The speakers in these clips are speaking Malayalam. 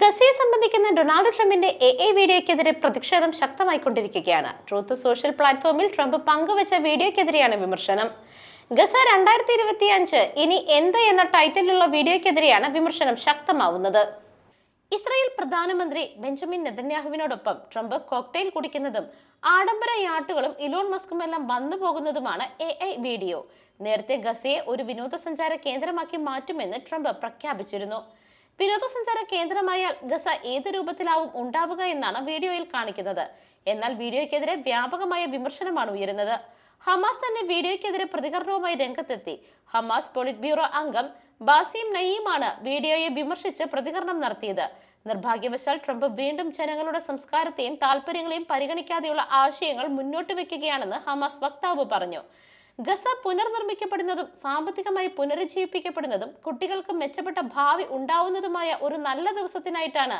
ഗസയെ സംബന്ധിക്കുന്ന ഡൊണാൾഡ് ട്രംപിന്റെ എ എ വീഡിയോയ്ക്കെതിരെ പ്രതിഷേധം ശക്തമായിക്കൊണ്ടിരിക്കുകയാണ്. ട്രൂത്ത് സോഷ്യൽ പ്ലാറ്റ്ഫോമിൽ ട്രംപ് പങ്കുവച്ച വീഡിയോക്കെതിരെയാണ് വിമർശനം. ഗസ രണ്ടായിരത്തി ഇരുപത്തി അഞ്ച് ഇനി എന്ത് എന്ന ടൈറ്റിലുള്ള വീഡിയോയ്ക്കെതിരെയാണ് വിമർശനം ശക്തമാവുന്നത്. ഇസ്രായേൽ പ്രധാനമന്ത്രി ബെഞ്ചമിൻ നെതന്യാഹുവിനോടൊപ്പം ട്രംപ് കോക്ടെയിൽ കുടിക്കുന്നതും ആഡംബര യാട്ടുകളും ഇലോൺ മസ്കും എല്ലാം വന്നു പോകുന്നതുമാണ് എ ഐ വീഡിയോ. നേരത്തെ ഗസയെ ഒരു വിനോദസഞ്ചാര കേന്ദ്രമാക്കി മാറ്റുമെന്ന് ട്രംപ് പ്രഖ്യാപിച്ചിരുന്നു. വിനോദസഞ്ചാര കേന്ദ്രമായാൽ ഗസ ഏത് രൂപത്തിലാവും ഉണ്ടാവുക എന്നാണ് വീഡിയോയിൽ കാണിക്കുന്നത്. എന്നാൽ വീഡിയോയ്ക്കെതിരെ വ്യാപകമായ വിമർശനമാണ് ഉയരുന്നത്. ഹമാസ് തന്നെ വീഡിയോയ്ക്കെതിരെ പ്രതികരണവുമായി രംഗത്തെത്തി. ഹമാസ് പോളിറ്റ് ബ്യൂറോ അംഗം ബാസിം നയീമാണ് വീഡിയോയെ വിമർശിച്ച് പ്രതികരണം നടത്തിയത്. നിർഭാഗ്യവശാൽ ട്രംപ് വീണ്ടും ജനങ്ങളുടെ സംസ്കാരത്തെയും താല്പര്യങ്ങളെയും പരിഗണിക്കാതെയുള്ള ആശയങ്ങൾ മുന്നോട്ട് വെക്കുകയാണെന്ന് ഹമാസ് വക്താവ് പറഞ്ഞു. ഗസ പുനർനിർമ്മിക്കപ്പെടുന്നതും സാമ്പത്തികമായി പുനരുജ്ജീവിപ്പിക്കപ്പെടുന്നതും കുട്ടികൾക്ക് മെച്ചപ്പെട്ട ഭാവി ഉണ്ടാവുന്നതുമായ ഒരു നല്ല ദിവസത്തിനായിട്ടാണ്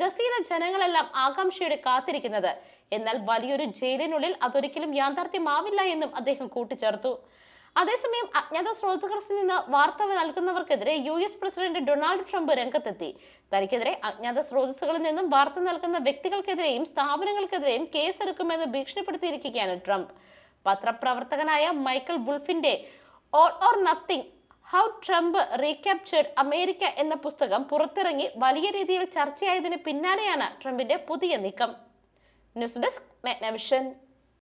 ഗസയിലെ ജനങ്ങളെല്ലാം ആകാംക്ഷയോടെ കാത്തിരിക്കുന്നത്. എന്നാൽ വലിയൊരു ജയിലിനുള്ളിൽ അതൊരിക്കലും യാഥാർത്ഥ്യമാവില്ല എന്നും അദ്ദേഹം കൂട്ടിച്ചേർത്തു. അതേസമയം അജ്ഞാത സ്രോതസ്സുകളിൽ നിന്ന് വാർത്ത നൽകുന്നവർക്കെതിരെ U S president Donald Trump രംഗത്തെത്തി. തനിക്കെതിരെ അജ്ഞാത സ്രോതസ്സുകളിൽ നിന്നും വാർത്ത നൽകുന്ന വ്യക്തികൾക്കെതിരെയും സ്ഥാപനങ്ങൾക്കെതിരെയും കേസെടുക്കുമെന്ന് ഭീഷണിപ്പെടുത്തിയിരിക്കുകയാണ് ട്രംപ്. പത്രപ്രവർത്തകനായ Michael വുൾഫിന്റെ all or nothing how Trump recaptured America എന്ന പുസ്തകം പുറത്തിറങ്ങി വലിയ രീതിയിൽ ചർച്ചയായതിന് പിന്നാലെയാണ് ട്രംപിന്റെ പുതിയ നീക്കം. News desk മെഗ്നവിഷൻ